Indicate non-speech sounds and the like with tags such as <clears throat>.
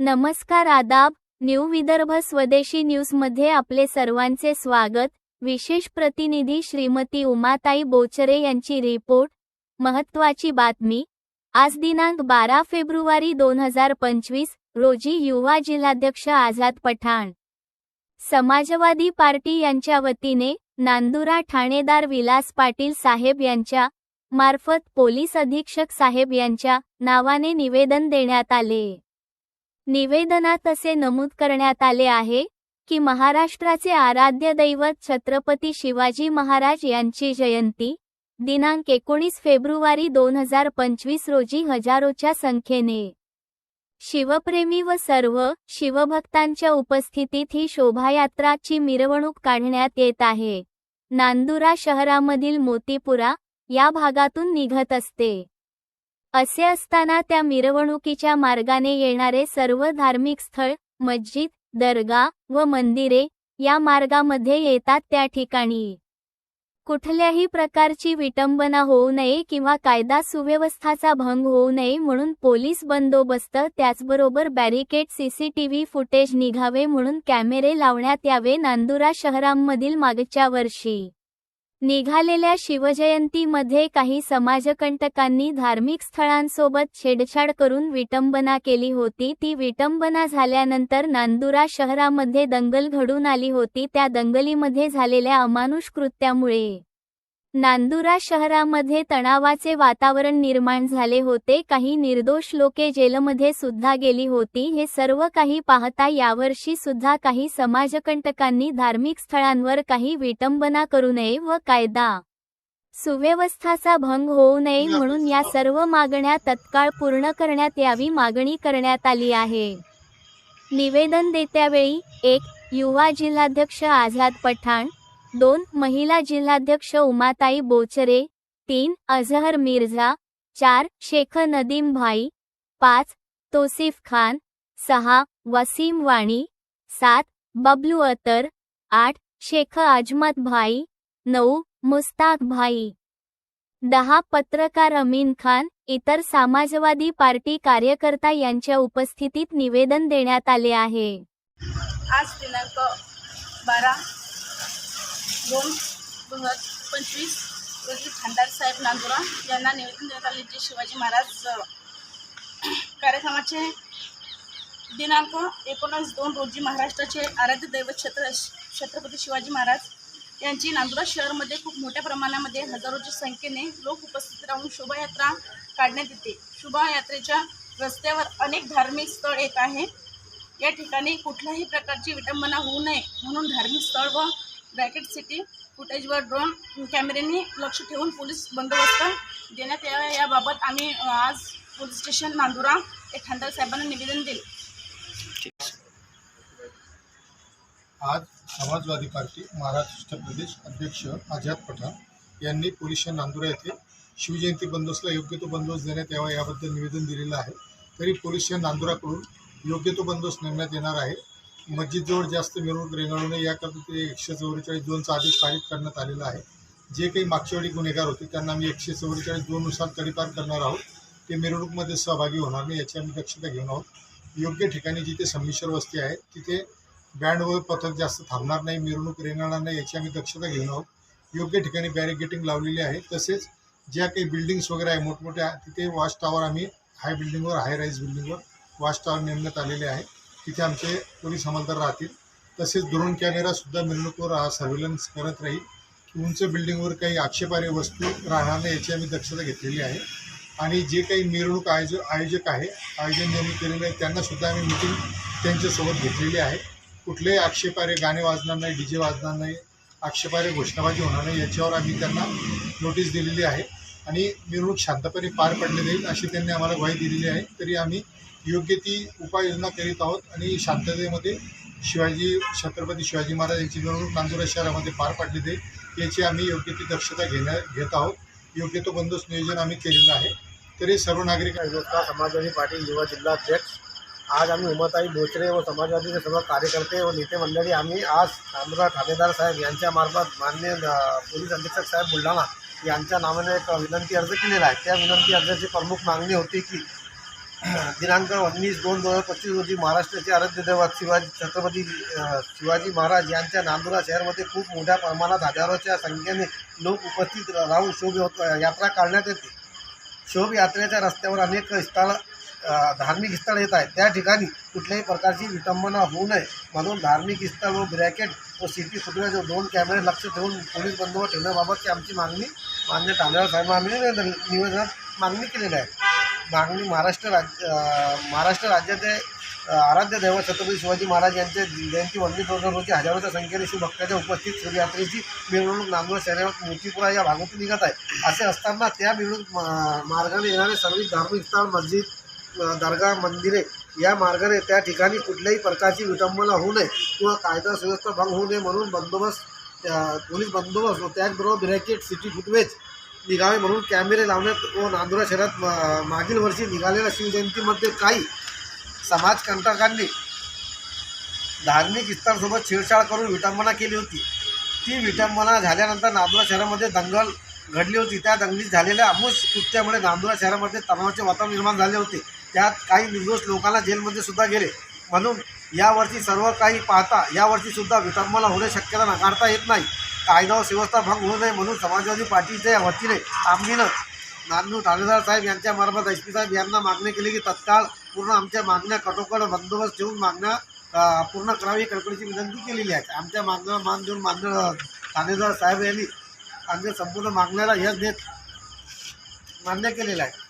नमस्कार आदाब न्यू विदर्भ स्वदेशी न्यूजमध्ये आपले सर्वांचे स्वागत. विशेष प्रतिनिधी श्रीमती उमाताई बोचरे यांची रिपोर्ट. महत्त्वाची बातमी. आज दिनांक बारा फेब्रुवारी दोन हजार पंचवीस रोजी युवा जिल्हाध्यक्ष आझाद पठाण. समाजवादी पार्टी यांच्या वतीने नांदुरा ठाणेदार विलास पाटील साहेब यांच्या मार्फत पोलीस अधीक्षक साहेब यांच्या नावाने निवेदन देण्यात आले. निवेदनात असे नमूद करण्यात आले आहे की महाराष्ट्राचे आराध्य दैवत छत्रपती शिवाजी महाराज यांची जयंती दिनांक एकोणीस फेब्रुवारी दोन हजार पंचवीस रोजी हजारोच्या संख्येने शिवप्रेमी व सर्व शिवभक्तांच्या उपस्थितीत ही शोभायात्राची मिरवणूक काढण्यात येत आहे. नांदुरा शहरामधील मोतीपुरा या भागातून निघत असते. असे असताना त्या मिरवणुकीच्या मार्गाने येणारे सर्व धार्मिक स्थळ मस्जिद दर्गा व मंदिरे या मार्गामध्ये येतात त्या ठिकाणी. कुठल्याही प्रकारची विटंबना होऊ नये किंवा कायदा सुव्यवस्थाचा भंग होऊ नये म्हणून पोलीस बंदोबस्त त्याचबरोबर बॅरिकेड सीसीटीव्ही फुटेज निघावे म्हणून कॅमेरे लावण्यात यावे नांदुरा शहरांमधील मागच्या वर्षी. निघालेल्या शिवजयंतीमध्ये काही समाजकंटकांनी धार्मिक स्थळांसोबत छेडछाड करून विटंबना केली होती. ती विटंबना झाल्यानंतर नांदुरा शहरामध्ये दंगल घडून आली होती. त्या दंगलीमध्ये झालेल्या अमानुष कृत्यामुळे नांदुरा शहरामध्ये तणावाचे वातावरण निर्माण झाले होते. काही निर्दोष लोके जेलमध्ये सुद्धा गेली होती. हे सर्व काही पाहता यावर्षी सुद्धा काही समाजकंटकांनी धार्मिक स्थळांवर काही विटंबना करू नये व कायदा सुव्यवस्थाचा भंग होऊ नये म्हणून या सर्व मागण्या तत्काळ पूर्ण करण्यात यावी मागणी करण्यात आली आहे. निवेदन देत्यावेळी एक युवा जिल्हाध्यक्ष आझाद पठाण दोन महिला जिल्हाध्यक्ष उमाताई बोचरे. तीन अझहर मिर्झा. चार शेख नदीम भाई. पाच तोसिफ खान. सहा वसीम वाणी. सात बबलू अतर. आठ शेख अजमत भाई. नऊ मुस्ताक भाई. दहा पत्रकार अमीन खान. इतर समाजवादी पार्टी कार्यकर्ता यांच्या उपस्थितीत निवेदन देण्यात आले आहे. आज दिनांक बारा दोन दोन हजार पंचवीस रोजी खासदार साहेब नांदुरा यांना निवेदन देण्यात आले. जे शिवाजी महाराज कार्यक्रमाचे दिनांक एकोणीस दोन रोजी महाराष्ट्राचे आराध्य दैवत छत्र छत्रपती शिवाजी महाराज यांची नांदुरा शहरमध्ये खूप मोठ्या प्रमाणामध्ये हजारोच्या संख्येने लोक उपस्थित राहून शोभायात्रा काढण्यात येते. शोभायात्रेच्या रस्त्यावर अनेक धार्मिक स्थळ येत आहे. या ठिकाणी कुठल्याही प्रकारची विटंबना होऊ नये म्हणून धार्मिक स्थळ व ब्रॅकेट सिटी फुटेजवर ड्रोन कॅमेऱ्यांनी लक्ष ठेवून पोलीस बंदोबस्त देण्यात यावा. याबाबत आम्ही आज पोलीस स्टेशन नांदुरा हे खासदार साहेबांना निवेदन दिले. आज समाजवादी पार्टी महाराष्ट्र प्रदेश अध्यक्ष आझाद पठाण यांनी पोलीस नांदुरा येथे शिवजयंती बंदोबस्तला योग्य तो बंदोबस्त देण्यात यावा याबद्दल निवेदन दिलेलं आहे. तरी पोलीस नांदुराकडून योग्य तो बंदोबस्त नेमण्यात येणार आहे. मस्जिदजवळ जास्त मिरवणूक रेंगाळू नये याकरता ते एकशे चौवेचाळीस दोनचा आदेश पारित करण्यात आलेला आहे. जे काही मागच्या वेळी गुन्हेगार होते त्यांना आम्ही एकशे चौवेचाळीस दोननुसार तडीपार करणार आहोत. ते मिरवणूकमध्ये सहभागी होणार नाही याची आम्ही दक्षता घेऊन आहोत. योग्य ठिकाणी जिथे संमिश्र वस्ती आहे तिथे बँड व पथक जास्त थांबणार नाही मिरवणूक रेंगाळणार नाही याची आम्ही दक्षता घेऊन आहोत. योग्य ठिकाणी बॅरिगेटिंग लावलेली आहे. तसेच ज्या काही बिल्डिंग्स वगैरे आहे मोठमोठ्या तिथे वॉच टॉवर आम्ही हाय बिल्डिंगवर हाय राईज बिल्डिंगवर वॉच टॉवर नेमण्यात आलेले आहे. तिथे आमचे पोलीस अंमलदार राहतील. तसेच ड्रोन कॅमेरासुद्धा मिरवणुकीवर सर्व्हेलन्स करत राहील. उंच बिल्डिंगवर काही आक्षेपार्ह वस्तू राहणार नाही याची आम्ही दक्षता घेतलेली आहे. आणि जे काही मिरवणूक आयोजक आयोजक आहे आयोजन ज्यांनी केलेलं आहे त्यांनासुद्धा आम्ही मिटिंग त्यांच्यासोबत घेतलेली आहे. कुठलेही आक्षेपार्ह गाणे वाजणार नाही डी जे वाजणार नाही आक्षेपार्ह घोषणाबाजी होणार नाही याच्यावर आम्ही त्यांना नोटीस दिलेली आहे. आणि मिरवणूक शांतपणे पार पडली जाईल अशी त्यांनी आम्हाला ग्वाही दिलेली आहे. तरी आम्ही योग्य ती उपाययोजना करीत आहोत आणि शांततेमध्ये शिवाजी छत्रपती शिवाजी महाराज यांची मिरवणूक नांदुरा शहरामध्ये पार पाडली जाईल याची आम्ही योग्य ती दक्षता घेण्या घेत आहोत. योग्य तो बंदोबस्त नियोजन आम्ही केलेलं आहे. तरी सर्व नागरिक संयुक्त समाजवादी पार्टी युवा जिल्हाध्यक्ष आज आम्ही उमाताई बोचरे व समाजवादीचे सर्व कार्यकर्ते व नेते मंडळी आम्ही आज नांदुरा ठाणेदार साहेब यांच्या मार्फत मान्य पोलीस अधीक्षक साहेब बुलढाणा यांच्या नावाने एक विनंती अर्ज केलेला आहे. त्या विनंती अर्जाची प्रमुख मागणी होती की <clears throat> दिनांक उन्नीस दोन दोन हजार पच्चीस रोजी महाराष्ट्राचे आराध्य दैवत शिवाजी छत्रपती शिवाजी महाराज यांच्या नांदुरा शहरमध्ये खूप मोठ्या प्रमाणात हजारोच्या संख्येने लोक उपस्थित राहून शोभ यात्रा काढण्यात येते. शोभयात्रेच्या रस्त्यावर अनेक स्थळ धार्मिक स्थळ येत आहेत. त्या ठिकाणी कुठल्याही प्रकारची विटंबना होऊ नये म्हणून धार्मिक स्थळ व ब्रॅकेट व सिटी सुद्धा दोन कॅमेरे लक्ष ठेवून पोलीस बंदोबस्त ठेवण्याबाबतची आमची मागणी मान्य तांदळा साहेब आम्ही निवेदन- निवेदनात मागणी केलेली आहे. मागणी महाराष्ट्र राज्य महाराष्ट्र राज्याचे आराध्य दैवत छत्रपती शिवाजी महाराज यांचे जयंती वंदित प्रोग्राम रोजी हजारोच्या संख्येने शिवभक्ताच्या उपस्थित शिवयात्रेची मिरवणूक नांदूर शहरात मूर्तीपुरा या भागातून निघत आहे. असे असताना त्या मिरवणूक मा- मार्गाने येणारे सर्व धार्मिक स्थळ मस्जिद दर्गा मंदिरे या मार्गाने त्या ठिकाणी कुठल्याही प्रकारची विटंबना होऊ नये किंवा कायदा सुव्यवस्था भंग होऊ नये म्हणून बंदोबस्त पोलीस बंदोबस्त व त्याचबरोबर ब्रॅकेट सिटी फुटवेज निघावे म्हणून कॅमेरे लावण्यात व नांदुरा शहरात मागील वर्षी निघालेल्या शिवजयंतीमध्ये काही समाजकंटकांनी धार्मिक स्थळासोबत छेडछाड करून विटंबना केली होती. ती विटंबना झाल्यानंतर नांदुरा शहरामध्ये दंगल घडली होती. त्या दंगलीत झालेल्या अमुष कृत्यामुळे नांदुरा शहरामध्ये तणावाचे वातावरण निर्माण झाले होते. त्यात काही निर्दोष लोकांना जेलमध्ये सुद्धा गेले. म्हणून यावर्षी सर्व काही पाहता यावर्षी सुद्धा विटंबना होणे शक्यता नाकारता येत नाही. कायदा व व्यवस्था भंग होऊ नये म्हणून समाजवादी पार्टीच्या वतीने आम्हीनं नानू ठाणेदार साहेब यांच्या मार्फत एस पी साहेब यांना मागणी केली की तत्काळ पूर्ण आमच्या मागण्या कटोकट बंदोबस्त ठेवून मागण्या पूर्ण करावी कडकडीची विनंती केलेली आहे. आमच्या मागण्या मान देऊन मान्य ठाणेदार साहेब यांनी आमच्या संपूर्ण मागण्याला यश देत मान्य केलेलं आहे.